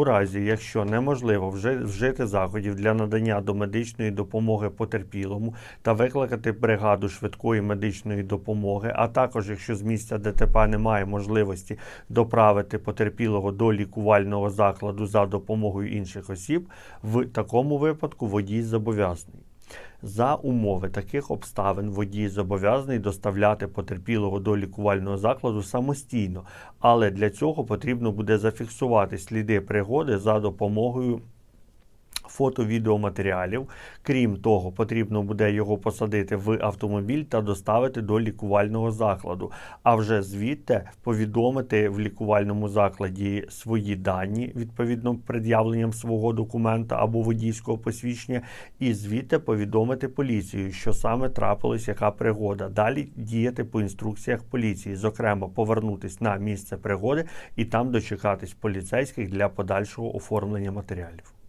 У разі, якщо неможливо вжити заходів для надання домедичної допомоги потерпілому та викликати бригаду швидкої медичної допомоги, а також якщо з місця ДТП немає можливості доправити потерпілого до лікувального закладу за допомогою інших осіб, в такому випадку водій зобов'язаний. За умови таких обставин водій зобов'язаний доставляти потерпілого до лікувального закладу самостійно, але для цього потрібно буде зафіксувати сліди пригоди за допомогою фото-відеоматеріалів. Крім того, потрібно буде його посадити в автомобіль та доставити до лікувального закладу, а вже звідти повідомити в лікувальному закладі свої дані відповідно пред'явленням свого документа або водійського посвідчення, і звідти повідомити поліцію, що саме трапилась яка пригода. Далі діяти по інструкціях поліції, зокрема, повернутись на місце пригоди і там дочекатись поліцейських для подальшого оформлення матеріалів.